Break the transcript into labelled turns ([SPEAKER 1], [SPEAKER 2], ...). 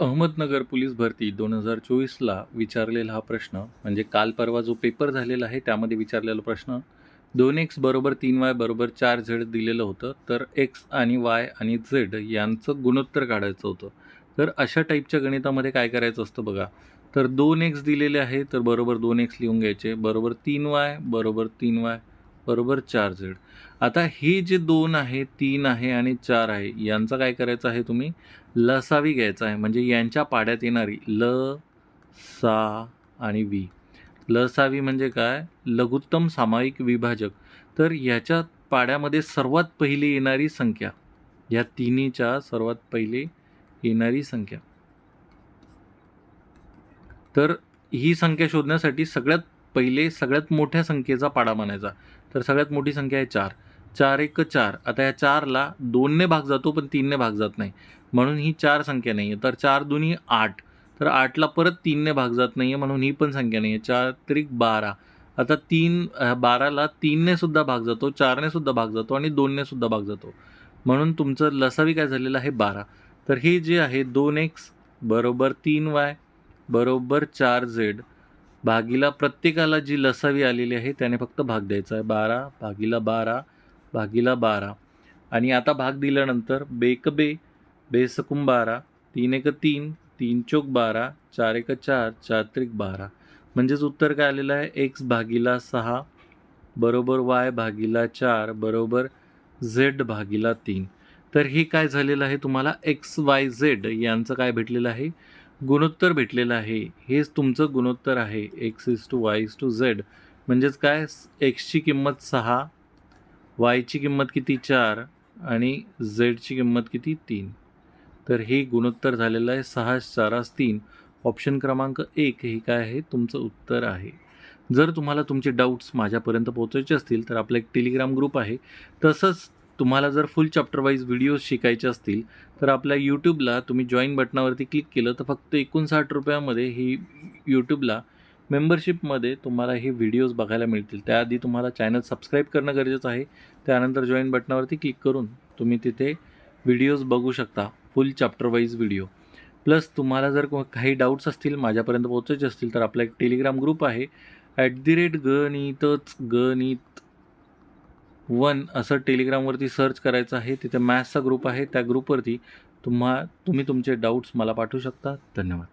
[SPEAKER 1] Ahmednagar police भरती दोन हजार चोवीसला विचारलेला हा प्रश्न म्हणजे काल परवा जो पेपर झालेला आहे त्यामध्ये विचारलेला प्रश्न दोन एक्स बरोबर तीन वाय बरोबर चार झेड दिलेलं होतं तर एक्स आणि वाय आणि झेड यांचं गुणोत्तर काढायचं होतं. तर अशा टाईपच्या गणितामध्ये काय करायचं असतं बघा. तर दोन एक्स दिलेले आहे तर बरोबर दोन एक्स लिहून घ्यायचे बरोबर तीन वाय बरोबर तीन वाय बरोबर चार झेड आता हे जे दोन आहे तीन आहे आणि चार आहे यांचं काय करायचं आहे तुम्ही? लसावी घ्यायचा आहे. म्हणजे यांच्या पाड्यात येणारी ल सा आणि वी. लसावी म्हणजे काय? लघुत्तम सामायिक विभाजक. तर ह्याच्या पाड्यामध्ये सर्वात पहिली येणारी संख्या. या तिन्हीच्या सर्वात पहिली येणारी संख्या. तर ही संख्या शोधण्यासाठी सगळ्यात पहिले सगळ्यात मोठ्या संख्येचा पाडा म्हणायचा. तर सगळ्यात मोठी संख्या आहे चार. चार एक चार. आता या चारला दोनने भाग जातो पण तीनने भाग जात नाही. म्हणून ही चार संख्या नाही आहे तर चार दोन्ही आठ. तर आठला परत तीनने भाग जात नाही आहे म्हणून ही पण संख्या नाही आहे चार त्रिक बारा. आता तीन बाराला तीनने सुद्धा भाग जातो चारने सुद्धा भाग जातो आणि दोनने सुद्धा भाग जातो. म्हणून तुमचं लसावी काय झालेलं आहे? बारा. तर हे जे आहे दोन एक्स बरोबर तीन वाय बरोबर चार झेड. भागीला प्रत्येकाला जी लसावी आलेली आहे त्याने फक्त भाग द्यायचा आहे. बारा भागीला बारा भागीला बारा. आणि आता भाग दिल्यानंतर बेक बे बेसकुम बारा तीन एक तीन तीन चोक बारा चार एक चार चार त्रिक बारा. म्हणजेच उत्तर काय आलेलं आहे? एक्स भागीला सहा बरोबर वाय भागीला चार बरोबर झेड भागीला तीन. तर हे काय झालेलं आहे तुम्हाला? एक्स वाय झेड यांचं काय भेटलेलं आहे? गुणोत्तर भेटलेलं आहे. हेच तुमचं गुणोत्तर आहे. X is to Y is to Z म्हणजेच काय? एक्सची किंमत सहा वायची किंमत किती चार आणि झेडची किंमत किती तीन. तर हे गुणोत्तर झालेलं आहे. सहा चारास तीन. ऑप्शन क्रमांक एक हे काय आहे? तुमचं उत्तर आहे. जर तुम्हाला तुमचे डाऊट्स माझ्यापर्यंत पोहोचायचे असतील तर आपला एक टेलिग्राम ग्रुप आहे. तसंच तुम्हाला जर फुल चॅप्टर वाईज व्हिडिओज शिकायचे असतील तर आपल्या यूट्यूबला तुम्ही जॉईन बटनावरती क्लिक केलं तर फक्त एकोणसाठ रुपयामध्ये ही यूट्यूबला मेंबरशिपमध्ये तुम्हाला हे व्हिडिओज बघायला मिळतील. त्याआधी तुम्हाला चॅनल सबस्क्राईब करणं गरजेचं आहे. त्यानंतर जॉईन बटनावरती क्लिक करून तुम्ही तिथे व्हिडिओज बघू शकता full chapter wise video plus तुम्हाला जर काही डाऊट्स असतील माझ्यापर्यंत पोहोचायचे असतील तर आपला एक टेलिग्राम ग्रुप आहे. ॲट दी रेट गणितच गणित वन असं टेलिग्रामवरती सर्च करायचं आहे. तिथे मॅथ्सचा ग्रुप आहे. त्या ग्रुपवरती तुम्हा तुम्ही तुमचे डाऊट्स मला पाठवू शकता. धन्यवाद.